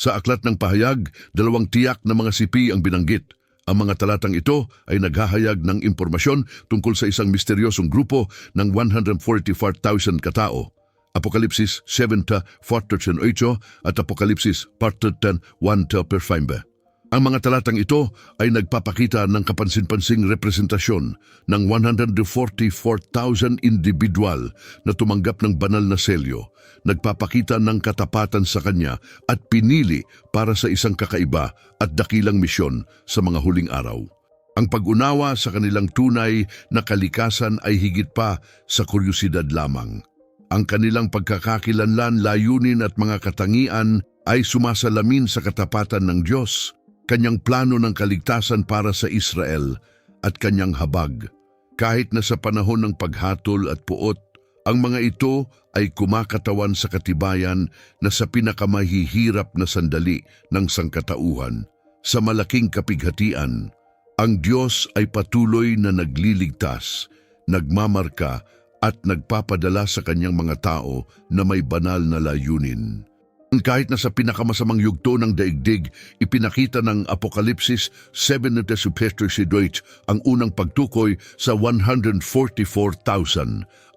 Sa aklat ng pahayag, dalawang tiyak na mga sipi ang binanggit. Ang mga talatang ito ay naghahayag ng impormasyon tungkol sa isang misteryosong grupo ng 144,000 katao. Apokalipsis 7-48 at Apokalipsis 4-1-5. Ang mga talatang ito ay nagpapakita ng kapansin-pansing representasyon ng 144,000 individual na tumanggap ng banal na selyo, nagpapakita ng katapatan sa kanya at pinili para sa isang kakaiba at dakilang misyon sa mga huling araw. Ang pag-unawa sa kanilang tunay na kalikasan ay higit pa sa kuryosidad lamang. Ang kanilang pagkakakilanlan, layunin at mga katangian ay sumasalamin sa katapatan ng Diyos, kanyang plano ng kaligtasan para sa Israel at kanyang habag. Kahit na sa panahon ng paghatol at puot, ang mga ito ay kumakatawan sa katibayan na sa pinakamahihirap na sandali ng sangkatauhan. Sa malaking kapighatian, ang Diyos ay patuloy na nagliligtas, nagmamarka at nagpapadala sa kanyang mga tao na may banal na layunin. Kahit na sa pinakamasamang yugto ng daigdig, ipinakita ng Apokalipsis 7 na Tesupester si Deutsch ang unang pagtukoy sa 144,000.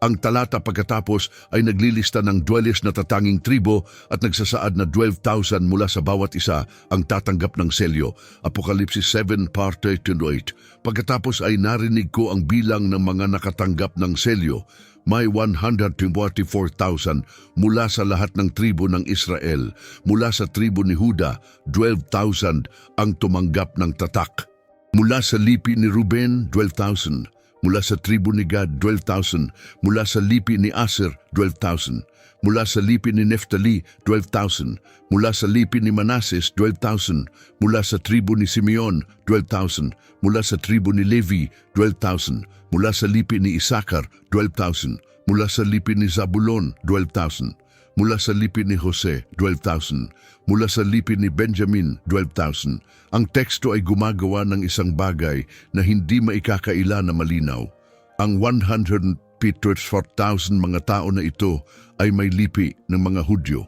Ang talata pagkatapos ay naglilista ng dwellis na tatanging tribo at nagsasaad na 12,000 mula sa bawat isa ang tatanggap ng selyo. Apokalipsis 7 parte 28. Pagkatapos ay narinig ko ang bilang ng mga nakatanggap ng selyo may 144,000 mula sa lahat ng tribo ng Israel. Mula sa tribo ni Huda, 12,000 ang tumanggap ng tatak. Mula sa lipi ni Ruben, 12,000. Mula sa tribo ni Gad, 12,000. Mula sa lipi ni Aser, 12,000. Mula sa lipi ni Neftali, 12,000. Mula sa lipi ni Manases, 12,000. Mula sa tribo ni Simeon, 12,000. Mula sa tribo ni Levi, 12,000. Mula sa lipi ni Isakar, 12,000. Mula sa lipi ni Zabulon, 12,000. Mula sa lipi ni Jose, 12,000. Mula sa lipi ni Benjamin, 12,000. Ang teksto ay gumagawa ng isang bagay na hindi maikakaila na malinaw. Ang 154,000 mga tao na ito ay may lipi ng mga Hudyo.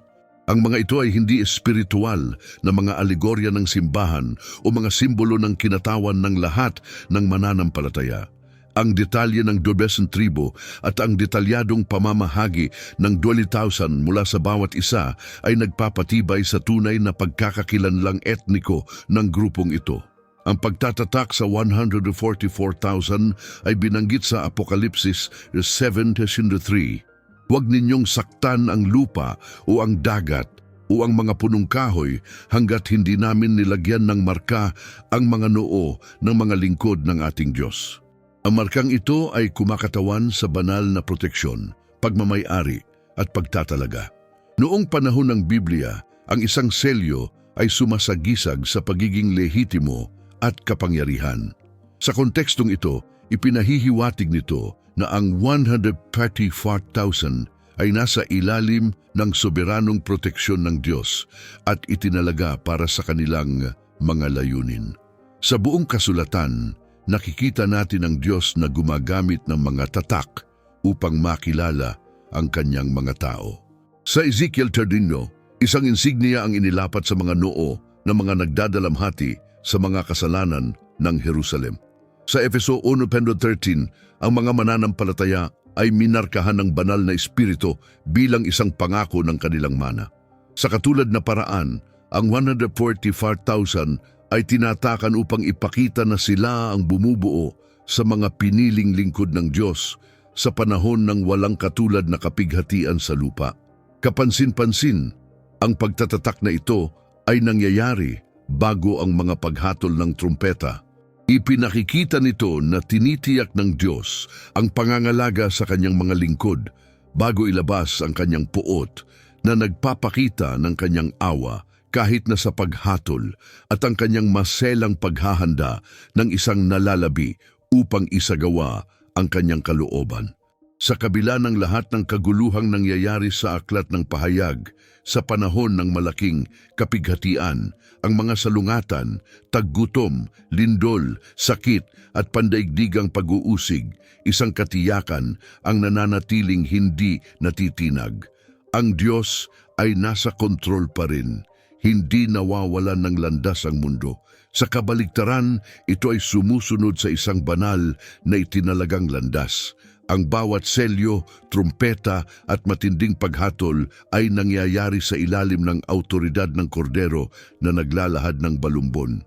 Ang mga ito ay hindi espiritual na mga alegorya ng simbahan o mga simbolo ng kinatawan ng lahat ng mananampalataya. Ang detalye ng Dobesen tribo at ang detalyadong pamamahagi ng 20,000 mula sa bawat isa ay nagpapatibay sa tunay na pagkakakilanlang etniko ng grupong ito. Ang pagtatatak sa 144,000 ay binanggit sa Apokalipsis 7.3. Huwag ninyong saktan ang lupa o ang dagat o ang mga punong kahoy hanggat hindi namin nilagyan ng marka ang mga noo ng mga lingkod ng ating Diyos. Ang markang ito ay kumakatawan sa banal na proteksyon, pagmamayari at pagtatalaga. Noong panahon ng Biblia, ang isang selyo ay sumasagisag sa pagiging lehitimo at kapangyarihan. Sa kontekstong ito, ipinahihiwatig nito na ang 134,000 ay nasa ilalim ng soberanong proteksyon ng Diyos at itinalaga para sa kanilang mga layunin. Sa buong kasulatan, nakikita natin ang Diyos na gumagamit ng mga tatak upang makilala ang kanyang mga tao. Sa Ezekiel 13, isang insignia ang inilapat sa mga noo ng mga nagdadalamhati sa mga kasalanan ng Jerusalem. Sa Efeso 1.13, ang mga mananampalataya ay minarkahan ng banal na espiritu bilang isang pangako ng kanilang mana. Sa katulad na paraan, ang 144,000 ay tinatakan upang ipakita na sila ang bumubuo sa mga piniling lingkod ng Diyos sa panahon ng walang katulad na kapighatian sa lupa. Kapansin-pansin, ang pagtatatak na ito ay nangyayari bago ang mga paghatol ng trumpeta. Ipinakikita nito na tinitiyak ng Diyos ang pangangalaga sa kanyang mga lingkod bago ilabas ang kanyang puot na nagpapakita ng kanyang awa kahit na sa paghatol at ang kanyang maselang paghahanda ng isang nalalabi upang isagawa ang kanyang kalooban. Sa kabila ng lahat ng kaguluhang nangyayari sa aklat ng pahayag, sa panahon ng malaking kapighatian, ang mga salungatan, taggutom, lindol, sakit at pandaigdigang pag-uusig, isang katiyakan ang nananatiling hindi natitinag. Ang Diyos ay nasa kontrol pa rin. Hindi nawawalan ng landas ang mundo. Sa kabaligtaran, ito ay sumusunod sa isang banal na itinalagang landas. Ang bawat selyo, trumpeta at matinding paghatol ay nangyayari sa ilalim ng autoridad ng kordero na naglalahad ng balumbon.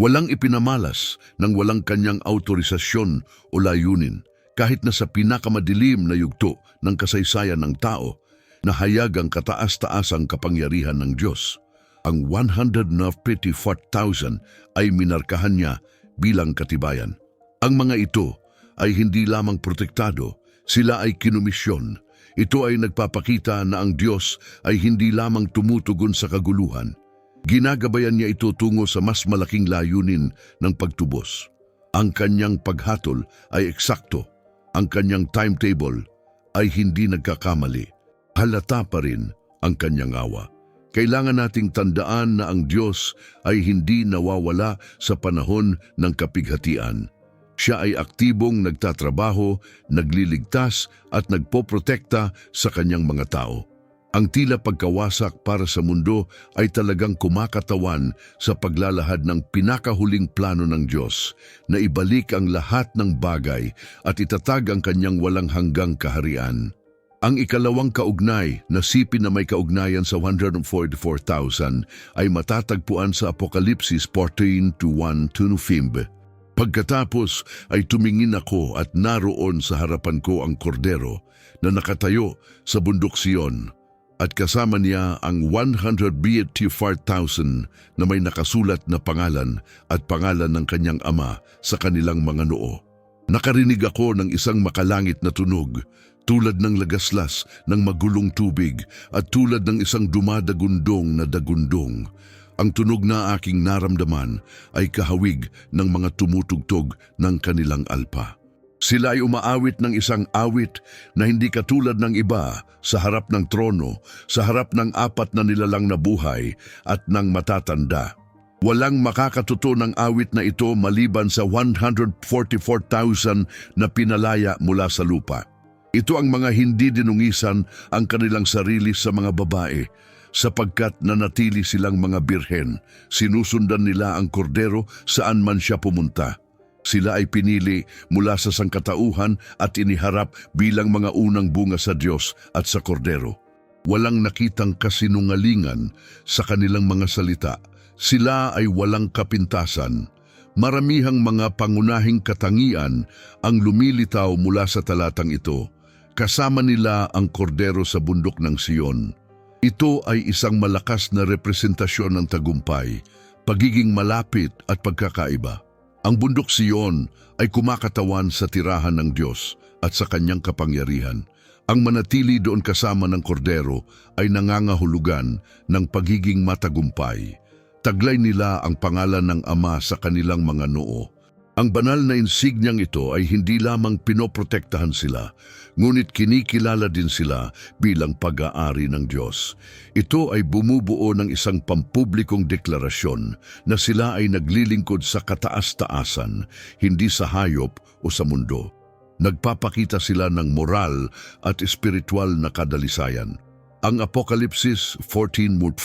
Walang ipinamalas ng walang kanyang autorisasyon o layunin kahit na sa pinakamadilim na yugto ng kasaysayan ng tao, nahayag ang kataas-taasang kapangyarihan ng Diyos. Ang 154,000 ay minarkahan niya bilang katibayan. Ang mga ito ay hindi lamang protektado, sila ay kinumisyon. Ito ay nagpapakita na ang Diyos ay hindi lamang tumutugon sa kaguluhan. Ginagabayan niya ito tungo sa mas malaking layunin ng pagtubos. Ang kanyang paghatol ay eksakto. Ang kanyang timetable ay hindi nagkakamali. Halata pa rin ang kanyang awa. Kailangan nating tandaan na ang Diyos ay hindi nawawala sa panahon ng kapighatian. Siya ay aktibong nagtatrabaho, nagliligtas at nagpoprotekta sa kanyang mga tao. Ang tila pagkawasak para sa mundo ay talagang kumakatawan sa paglalahad ng pinakahuling plano ng Diyos na ibalik ang lahat ng bagay at itatag ang kanyang walang hanggang kaharian. Ang ikalawang kaugnay na sipin na may kaugnayan sa 144,000 ay matatagpuan sa Apokalipsis 14 to 1 to. Pagkatapos ay tumingin ako at naroon sa harapan ko ang kordero na nakatayo sa bundok Sion at kasama niya ang 184,000 na may nakasulat na pangalan at pangalan ng kanyang ama sa kanilang mga noo. Nakarinig ako ng isang makalangit na tunog tulad ng lagaslas ng magulong tubig at tulad ng isang dumadagundong na dagundong. Ang tunog na aking naramdaman ay kahawig ng mga tumutugtog ng kanilang alpa. Sila ay umaawit ng isang awit na hindi katulad ng iba sa harap ng trono, sa harap ng apat na nilalang na buhay at ng matatanda. Walang makakatuto ng awit na ito maliban sa 144,000 na pinalaya mula sa lupa. Ito ang mga hindi dinungisan ang kanilang sarili sa mga babae sapagkat nanatili silang mga birhen. Sinusundan nila ang kordero saan man siya pumunta. Sila ay pinili mula sa sangkatauhan at iniharap bilang mga unang bunga sa Diyos at sa kordero. Walang nakitang kasinungalingan sa kanilang mga salita. Sila ay walang kapintasan. Maramihang mga pangunahing katangian ang lumilitaw mula sa talatang ito. Kasama nila ang kordero sa bundok ng Siyon. Ito ay isang malakas na representasyon ng tagumpay, pagiging malapit at pagkakaiba. Ang bundok Siyon ay kumakatawan sa tirahan ng Diyos at sa kanyang kapangyarihan. Ang manatili doon kasama ng kordero ay nangangahulugan ng pagiging matagumpay. Taglay nila ang pangalan ng Ama sa kanilang mga noo. Ang banal na insignyang ito ay hindi lamang pinoprotektahan sila, ngunit kinikilala din sila bilang pag-aari ng Diyos. Ito ay bumubuo ng isang pampublikong deklarasyon na sila ay naglilingkod sa kataas-taasan, hindi sa hayop o sa mundo. Nagpapakita sila ng moral at espiritual na kadalisayan. Ang Apokalipsis 14.4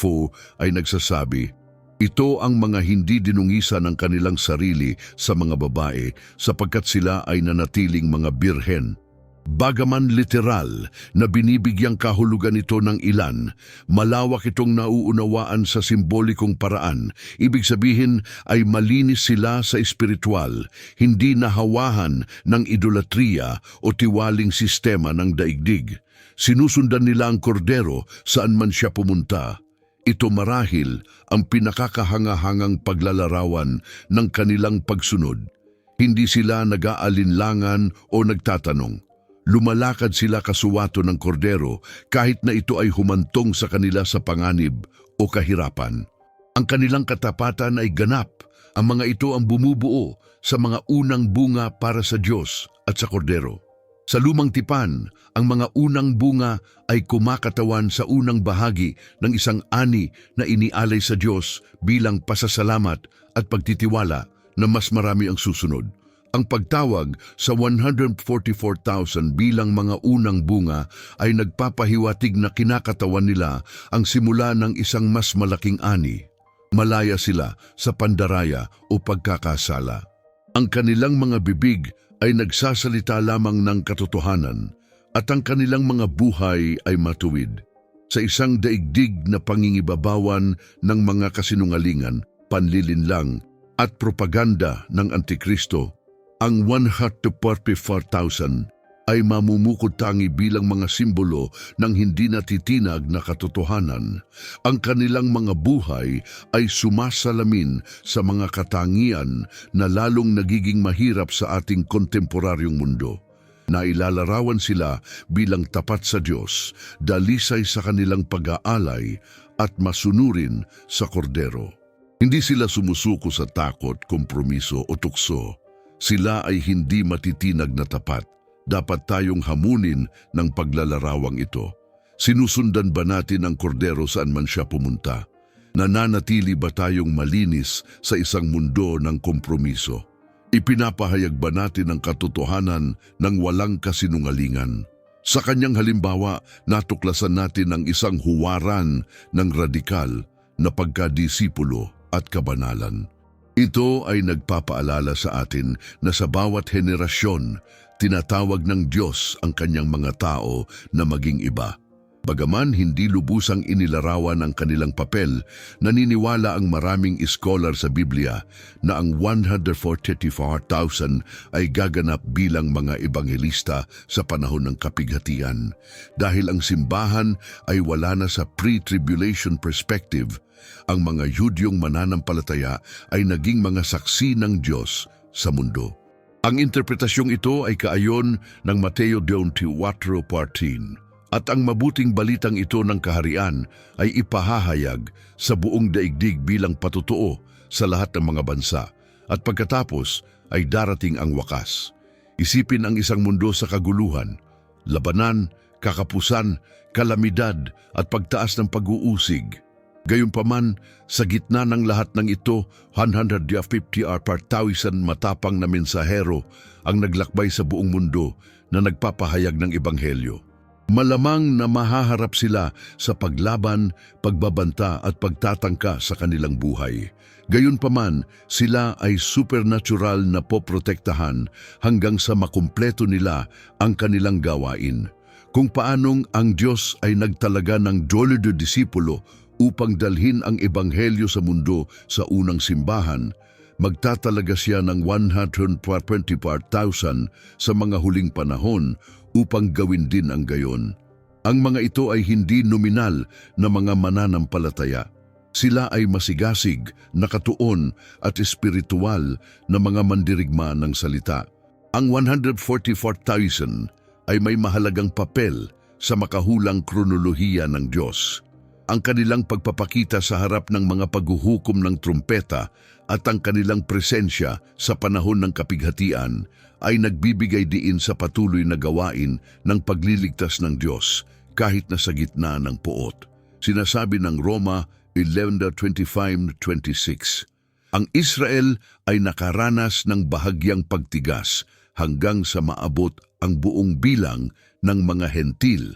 ay nagsasabi, ito ang mga hindi dinungisa ng kanilang sarili sa mga babae sapagkat sila ay nanatiling mga birhen. Bagaman literal na binibigyang kahulugan ito ng ilan, malawak itong nauunawaan sa simbolikong paraan. Ibig sabihin ay malinis sila sa espiritual, hindi nahawahan ng idolatriya o tiwaling sistema ng daigdig. Sinusundan nila ang kordero saan man siya pumunta. Ito marahil ang pinakakahangahangang paglalarawan ng kanilang pagsunod. Hindi sila nag-aalinlangan o nagtatanong. Lumalakad sila kasuwato ng kordero kahit na ito ay humantong sa kanila sa panganib o kahirapan. Ang kanilang katapatan ay ganap. Ang mga ito ang bumubuo sa mga unang bunga para sa Diyos at sa kordero. Sa lumang tipan, ang mga unang bunga ay kumakatawan sa unang bahagi ng isang ani na inialay sa Diyos bilang pasasalamat at pagtitiwala na mas marami ang susunod. Ang pagtawag sa 144,000 bilang mga unang bunga ay nagpapahiwatig na kinakatawan nila ang simula ng isang mas malaking ani. Malaya sila sa pandaraya o pagkakasala. Ang kanilang mga bibig ay nagsasalita lamang ng katotohanan at ang kanilang mga buhay ay matuwid. Sa isang daigdig na pangingibabawan ng mga kasinungalingan, panlilinlang at propaganda ng Antikristo, ang 144,000 ay mamumukod tangi bilang mga simbolo ng hindi natitinag na katotohanan. Ang kanilang mga buhay ay sumasalamin sa mga katangian na lalong nagiging mahirap sa ating kontemporaryong mundo. Nailalarawan sila bilang tapat sa Diyos, dalisay sa kanilang pag-aalay at masunurin sa kordero. Hindi sila sumusuko sa takot, kompromiso o tukso. Sila ay hindi matitinag na tapat. Dapat tayong hamunin ng paglalarawang ito. Sinusundan ba natin ang kordero saan man siya pumunta? Nananatili ba tayong malinis sa isang mundo ng kompromiso? Ipinapahayag ba natin ang katotohanan ng walang kasinungalingan? Sa kanyang halimbawa, natuklasan natin ang isang huwaran ng radikal na pagkadisipulo at kabanalan. Ito ay nagpapaalala sa atin na sa bawat henerasyon, tinatawag ng Diyos ang kanyang mga tao na maging iba. Bagaman hindi lubusang inilarawan ang kanilang papel, naniniwala ang maraming iskolar sa Biblia na ang 144,000 ay gaganap bilang mga ebanghelista sa panahon ng kapighatian. Dahil ang simbahan ay wala na sa pre-tribulation perspective, ang mga Yudyong mananampalataya ay naging mga saksi ng Diyos sa mundo. Ang interpretasyong ito ay kaayon ng Mateo 24.14 at ang mabuting balitang ito ng kaharian ay ipahahayag sa buong daigdig bilang patutuo sa lahat ng mga bansa at pagkatapos ay darating ang wakas. Isipin ang isang mundo sa kaguluhan, labanan, kakapusan, kalamidad at pagtaas ng pag-uusig. Gayunpaman, sa gitna ng lahat ng ito, 150 are per thousand matapang na mensahero ang naglakbay sa buong mundo na nagpapahayag ng ebanghelyo. Malamang na mahaharap sila sa paglaban, pagbabanta at pagtatangka sa kanilang buhay. Gayunpaman, sila ay supernatural na poprotektahan hanggang sa makumpleto nila ang kanilang gawain. Kung paanong ang Diyos ay nagtalaga ng dolido disipulo upang dalhin ang ebanghelyo sa mundo sa unang simbahan, magtatalaga siya ng 124,000 sa mga huling panahon upang gawin din ang gayon. Ang mga ito ay hindi nominal na mga mananampalataya. Sila ay masigasig, nakatuon at espiritual na mga mandirigma ng salita. Ang 144,000 ay may mahalagang papel sa makahulang kronolohiya ng Diyos ang kanilang pagpapakita sa harap ng mga paghuhukom ng trumpeta at ang kanilang presensya sa panahon ng kapighatian ay nagbibigay diin sa patuloy na gawain ng pagliligtas ng Diyos kahit na sa gitna ng poot. Sinasabi ng Roma 11.25-26 Ang Israel ay nakaranas ng bahagyang pagtigas hanggang sa maabot ang buong bilang ng mga hentil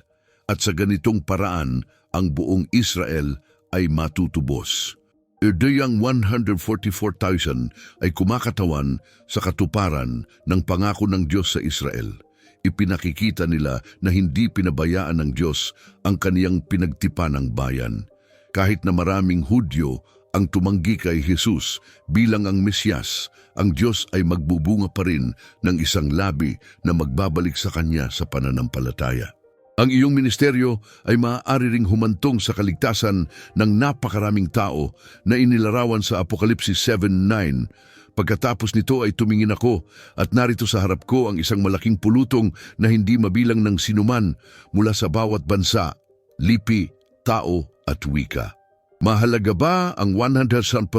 at sa ganitong paraan ang buong Israel ay matutubos. Erdeyang 144,000 ay kumakatawan sa katuparan ng pangako ng Diyos sa Israel. Ipinakikita nila na hindi pinabayaan ng Diyos ang kaniyang pinagtipan ng bayan. Kahit na maraming Hudyo ang tumanggi kay Jesus bilang ang Mesyas, ang Diyos ay magbubunga pa rin ng isang labi na magbabalik sa Kanya sa pananampalataya. Ang iyong ministeryo ay maaari ring humantong sa kaligtasan ng napakaraming tao na inilarawan sa Apokalipsis 7.9. Pagkatapos nito ay tumingin ako at narito sa harap ko ang isang malaking pulutong na hindi mabilang ng sinuman mula sa bawat bansa, lipi, tao at wika. Mahalaga ba ang 140,000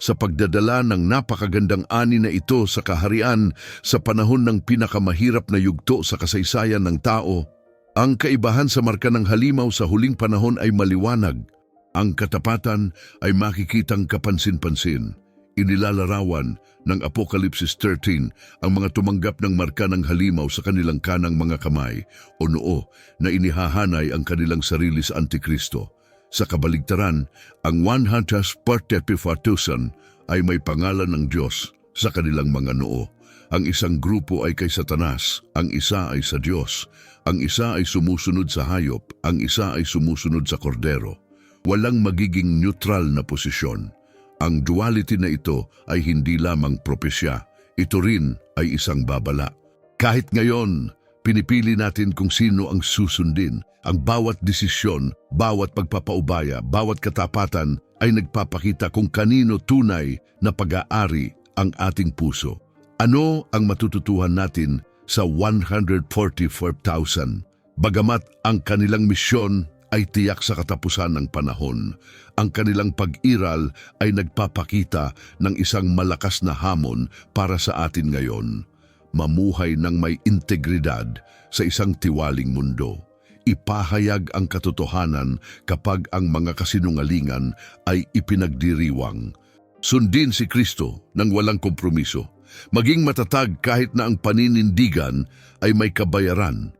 sa pagdadala ng napakagandang ani na ito sa kaharian sa panahon ng pinakamahirap na yugto sa kasaysayan ng tao? Ang kaibahan sa marka ng halimaw sa huling panahon ay maliwanag. Ang katapatan ay makikitang kapansin-pansin. Inilalarawan ng Apokalipsis 13 ang mga tumanggap ng marka ng halimaw sa kanilang kanang mga kamay o noo na inihahanay ang kanilang sarili sa Antikristo. Sa kabaligtaran, ang 144,000 ay may pangalan ng Diyos sa kanilang mga noo. Ang isang grupo ay kay Satanas, ang isa ay sa Diyos, ang isa ay sumusunod sa hayop, ang isa ay sumusunod sa kordero. Walang magiging neutral na posisyon. Ang duality na ito ay hindi lamang propesya, ito rin ay isang babala. Kahit ngayon, pinipili natin kung sino ang susundin. Ang bawat desisyon, bawat pagpapaubaya, bawat katapatan ay nagpapakita kung kanino tunay na pag-aari ang ating puso. Ano ang matututuhan natin sa 144,000? Bagamat ang kanilang misyon ay tiyak sa katapusan ng panahon, ang kanilang pag-iral ay nagpapakita ng isang malakas na hamon para sa atin ngayon. Mamuhay ng may integridad sa isang tiwaling mundo. Ipahayag ang katotohanan kapag ang mga kasinungalingan ay ipinagdiriwang. Sundin si Kristo ng walang kompromiso. Maging matatag kahit na ang paninindigan ay may kabayaran.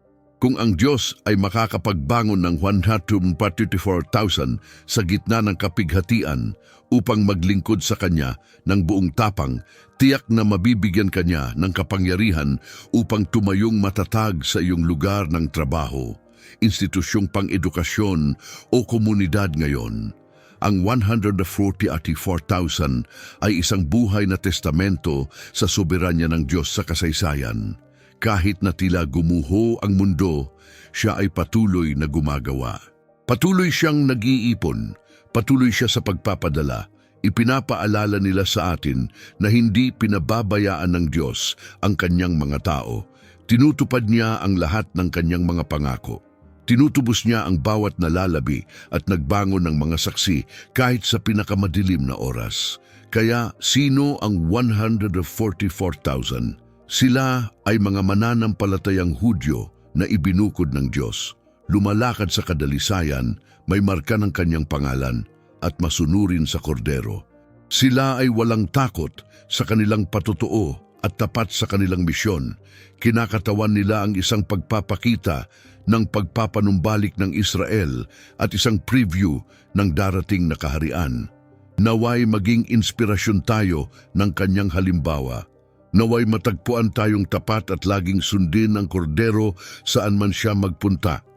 Kung ang Diyos ay makakapagbangon ng 144,000 sa gitna ng kapighatian upang maglingkod sa Kanya ng buong tapang, tiyak na mabibigyan Kanya ng kapangyarihan upang tumayong matatag sa iyong lugar ng trabaho, institusyong pang-edukasyon o komunidad ngayon. Ang 144,000 ay isang buhay na testamento sa soberanya ng Diyos sa kasaysayan. Kahit na tila gumuho ang mundo, siya ay patuloy na gumagawa. Patuloy siyang nag-iipon, patuloy siya sa pagpapadala. Ipinapaalala nila sa atin na hindi pinababayaan ng Diyos ang kanyang mga tao. Tinutupad niya ang lahat ng kanyang mga pangako. Tinutubos niya ang bawat nalalabi at nagbangon ng mga saksi kahit sa pinakamadilim na oras. Kaya sino ang 144,000? Sila ay mga mananampalatayang Hudyo na ibinukod ng Diyos. Lumalakad sa kadalisayan, may marka ng kanyang pangalan at masunurin sa kordero. Sila ay walang takot sa kanilang patotoo at tapat sa kanilang misyon. Kinakatawan nila ang isang pagpapakita ng pagpapanumbalik ng Israel at isang preview ng darating na kaharian. Naway maging inspirasyon tayo ng kanyang halimbawa. Naway matagpuan tayong tapat at laging sundin ang kordero saan man siya magpunta.